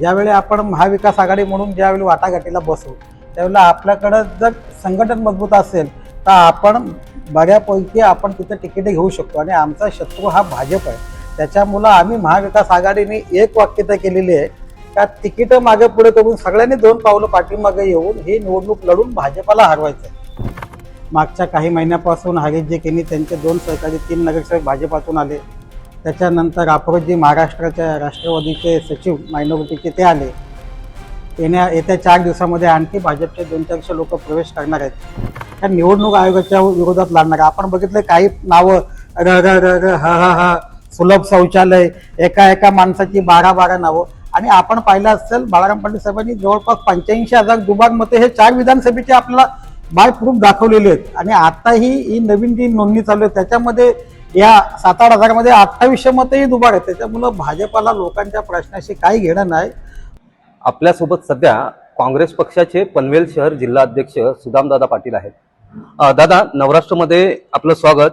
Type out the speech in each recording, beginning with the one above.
ज्यावेळी आपण महाविकास आघाडी म्हणून ज्यावेळी वाटाघाटीला बसू त्यावेळेला आपल्याकडं जर संघटन मजबूत असेल तर आपण बऱ्यापैकी आपण तिथे तिकिटे घेऊ शकतो. आणि आमचा शत्रू हा भाजप आहे. त्याच्यामुळं आम्ही महाविकास आघाडीने एक वाक्यता केलेली आहे का तिकीटं मागे पुढे करून सगळ्यांनी दोन पावलं पाठीमागे येऊन ही निवडणूक लढून भाजपाला हरवायचं आहे. मागच्या काही महिन्यापासून हरीशजी केनी त्यांचे दोन सहकारी तीन नगरसेवक भाजपातून आले. त्याच्यानंतर अप्रोजी महाराष्ट्राच्या राष्ट्रवादीचे सचिव मायनॉरिटीचे ते आले. येण्या येत्या चार दिवसामध्ये आणखी भाजपचे दोन चारशे लोक प्रवेश करणार आहेत. त्या निवडणूक आयोगाच्या विरोधात लढणार. आहे. आपण बघितलं काही नावं र र र र ह ह ह सुलभ शौचालय एका एका माणसाची बारा बारा नावं. आणि आपण पाहिलं असेल बाळाराम पाटील साहेबांनी जवळपास पंच्याऐंशी हजार दुबार मते हे चार विधानसभेचे आपल्याला बाय प्रूफ दाखवलेले आहेत. आणि आताही ही नवीन जी नोंदणी चालू आहे त्याच्यामध्ये या सात आठ हजारामध्ये अठ्ठावीसशे मतही दुबार आहेत त्याच्यामुळं भाजपाला लोकांच्या प्रश्नाशी काही घेणं नाही. आपल्यासोबत सध्या काँग्रेस पक्षाचे पनवेल शहर जिल्हा अध्यक्ष सुदामदादा पाटील आहेत. दादा नवराष्ट्रमध्ये आपलं स्वागत.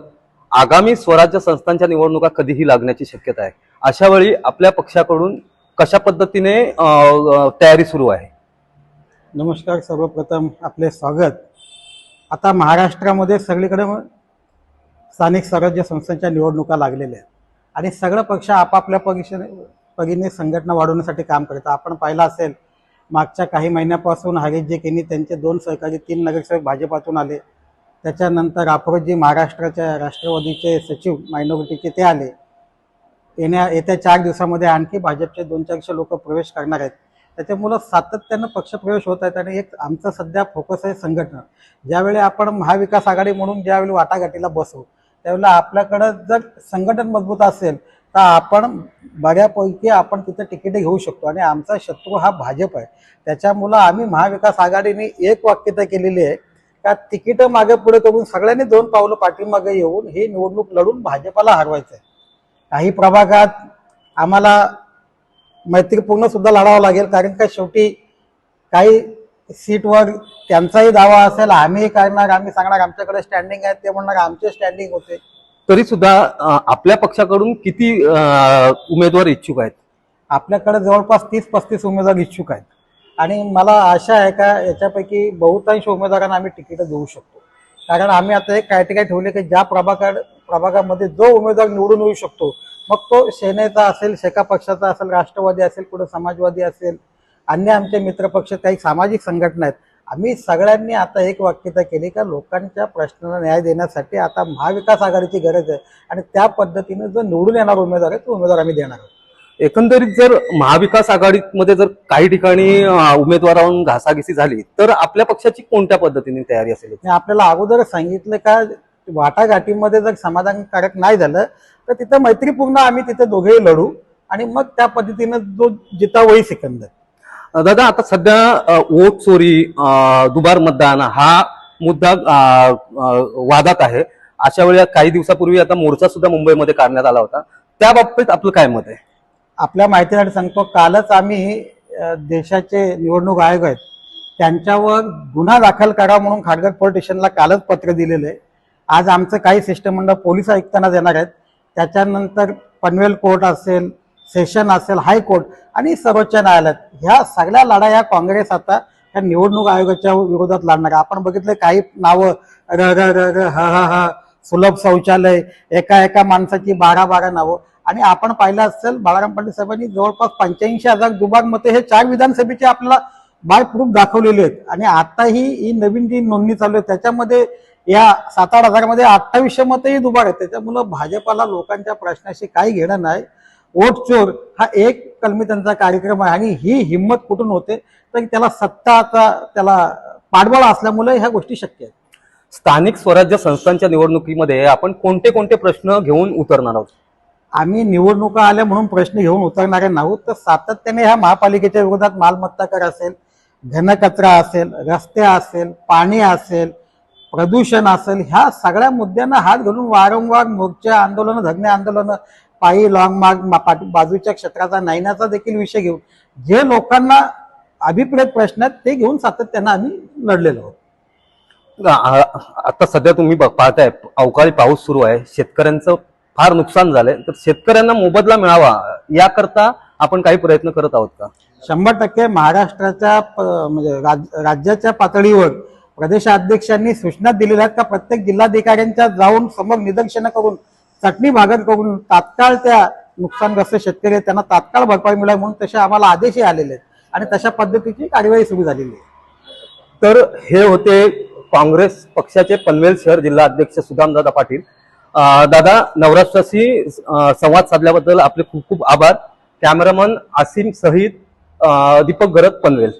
आगामी स्वराज्य संस्थांच्या निवडणुका कधीही लागण्याची शक्यता आहे. अशा वेळी आपल्या पक्षाकडून कशा पद्धतीने तयारी सुरू आहे? नमस्कार सर्वप्रथम आपले स्वागत. आता महाराष्ट्रामध्ये सगळीकडे स्थानिक स्वराज्य संस्थांच्या निवडणुका लागलेल्या आहेत. आणि सगळं पक्ष आपापल्या पक्षाने पगीने संघटना वाढवण्यासाठी काम करतात आपण पाहिलं असेल मागच्या काही महिन्यापासून हरीशजी केनी त्यांचे दोन सहकारी तीन नगरसेवक भाजपातून आले. त्याच्यानंतर अप्रोजी महाराष्ट्राच्या राष्ट्रवादीचे सचिव मायनॉरिटीचे ते आले. येण्या येत्या चार दिवसामध्ये आणखी भाजपचे दोन चारशे लोक प्रवेश करणार आहेत. त्याच्यामुळं सातत्यानं पक्षप्रवेश होत आहेत आणि एक आमचं सध्या फोकस आहे संघटना. ज्यावेळी आपण महाविकास आघाडी म्हणून ज्यावेळी वाटाघाटीला बसू त्यावेळेला आपल्याकडं जर संघटन मजबूत असेल तर आपण बऱ्यापैकी आपण तिथे तिकीटे घेऊ शकतो. आणि आमचा शत्रू हा भाजप आहे. त्याच्यामुळं आम्ही महाविकास आघाडीने एक वाक्यता केलेली आहे का तिकीटं मागे पुढे करून सगळ्यांनी दोन पावलं पाठीमागे येऊन ही निवडणूक लढून भाजपाला हरवायचं आहे काही प्रभागात आम्हाला मैत्रीपूर्ण सुद्धा लढावं लागेल कारण का शेवटी काही सीटवर त्यांचाही दावा असेल आम्हीही करणार आम्ही सांगणार आमच्याकडे स्टँडिंग आहे ते म्हणणार आमचे स्टँडिंग होते. तरी सुद्धा आपल्या पक्षाकडून किती उमेदवार इच्छुक आहेत? आपल्याकडे जवळपास तीस पस्तीस उमेदवार इच्छुक आहेत. आणि मला आशा आहे का याच्यापैकी बहुतांश उमेदवारांना आम्ही तिकीट देऊ शकतो. कारण आम्ही आता एक क्रायटेरिया ठेवले की ज्या प्रभागाड प्रभागामध्ये जो उमेदवार निवडून येऊ शकतो मग तो सेनेचा असेल शेका पक्षाचा असेल राष्ट्रवादी असेल कुठं समाजवादी असेल अन्य आमचे मित्रपक्ष काही सामाजिक संघटना आहेत. आम्ही सगळ्यांनी आता एक वाक्यता केली का लोकांच्या प्रश्नाला न्याय देण्यासाठी आता महाविकास आघाडीची गरज आहे आणि त्या पद्धतीने जो निवडून येणार उमेदवार आहे तो उमेदवार आम्ही देणार आहोत. एकंदरीत जर महाविकास आघाडीमध्ये जर काही ठिकाणी उमेदवारांहून घासाघिसी झाली तर आपल्या पक्षाची कोणत्या पद्धतीने तयारी असेल? मी आपल्याला अगोदर सांगितलं का वाटाघाटीमध्ये जर समाधानकारक नाही झालं तर तिथं मैत्रीपूर्ण आम्ही तिथे दोघेही लढू आणि मग त्या पद्धतीनं जो जितावही सिकंदर. दादा आता सध्या वोट चोरी दुबार मतदान हा मुद्दा वादात आहे. अशा वेळी काही दिवसापूर्वी आता मोर्चा सुद्धा मुंबईमध्ये काढण्यात आला होता. त्या बाबतीत आपलं काय मत आहे? आपल्या माहितीसाठी सांगतो कालच आम्ही देशाचे निवडणूक आयोग आहेत त्यांच्यावर गुन्हा दाखल करावा म्हणून खाडगर पोलीस स्टेशनला कालच पत्र दिलेलं. आहे आज आमचं काही शिष्टमंडळ पोलीस आयुक्तांना देणार आहेत. त्याच्यानंतर पनवेल कोर्ट असेल सेशन असेल हायकोर्ट आणि सर्वोच्च न्यायालयात. ह्या सगळ्या लढा या काँग्रेस आता या निवडणूक आयोगाच्या विरोधात लढणार आहे. आपण बघितलं काही नावं. र र र र ह ह ह सुलभ शौचालय एका एका माणसाची बारा बारा नावं. आणि आपण पाहिलं असेल बाळाराम पाटील साहेबांनी जवळपास पंच्याऐंशी हजार दुबार मते हे चार विधानसभेचे आपल्याला बाय प्रूफ दाखवलेले आहेत. आणि आताही ही नवीन जी नोंदणी चालू आहे त्याच्यामध्ये या सात आठ हजारामध्ये अठ्ठावीसशे मतही दुबार आहेत. त्याच्यामुळं भाजपाला लोकांच्या प्रश्नाशी काही घेणं नाही. वोट चोर हा एक कलमी त्यांचा कार्यक्रम आहे आणि ही हिंमत कुठून होते? तर त्याला सत्ताचा त्याला पाठबळ असल्यामुळे ह्या गोष्टी शक्य आहेत. स्थानिक स्वराज्य संस्थांच्या निवडणुकीमध्ये आपण कोणते कोणते प्रश्न घेऊन उतरणार आहोत? आम्ही निवडणुका आल्या म्हणून प्रश्न घेऊन उतरणारे नाहोत. तर सातत्याने ह्या महापालिकेच्या विरोधात मालमत्ता कर असेल घनकचरा असेल रस्ते असेल पाणी असेल प्रदूषण असेल ह्या सगळ्या मुद्द्यांना हात घालून वारंवार मोर्चे आंदोलनं धरणे आंदोलनं पायी लॉंग मार्ग बाजूच्या क्षेत्राचा नायनाचा देखील विषय घेऊन जे लोकांना अभिप्रेत प्रश्न आहेत ते घेऊन सातत्यानं आम्ही लढलेलो आहोत. आता सध्या तुम्ही पाहताय अवकाळी पाऊस सुरू आहे. शेतकऱ्यांचं फार नुकसान झालंय. तर शेतकऱ्यांना मोबदला मिळावा याकरता आपण काही प्रयत्न करत आहोत का? शंभर टक्के महाराष्ट्राच्या म्हणजे राज- राज्याच्या पातळीवर प्रदेशाध्यक्षांनी सूचना दिलेल्या आहेत का? प्रत्येक जिल्हाधिकाऱ्यांच्या जाऊन समोर निदर्शनं करून चटणी भागात करून तात्काळ त्या नुकसानग्रस्त शेतकरी आहेत त्यांना तात्काळ भरपाई मिळावी म्हणून तसे आम्हाला आदेशही आलेले आहेत. आणि तशा पद्धतीची कार्यवाही सुरू झालेली आहे. तर हे होते काँग्रेस पक्षाचे पनवेल शहर जिल्हा अध्यक्ष सुदामदादा पाटील. दादा नवराष्ट्राशी संवाद साधल्याबद्दल आपले खूप खूप आभार. कॅमेरामन आसिम सहित दीपक गरत पनवेल.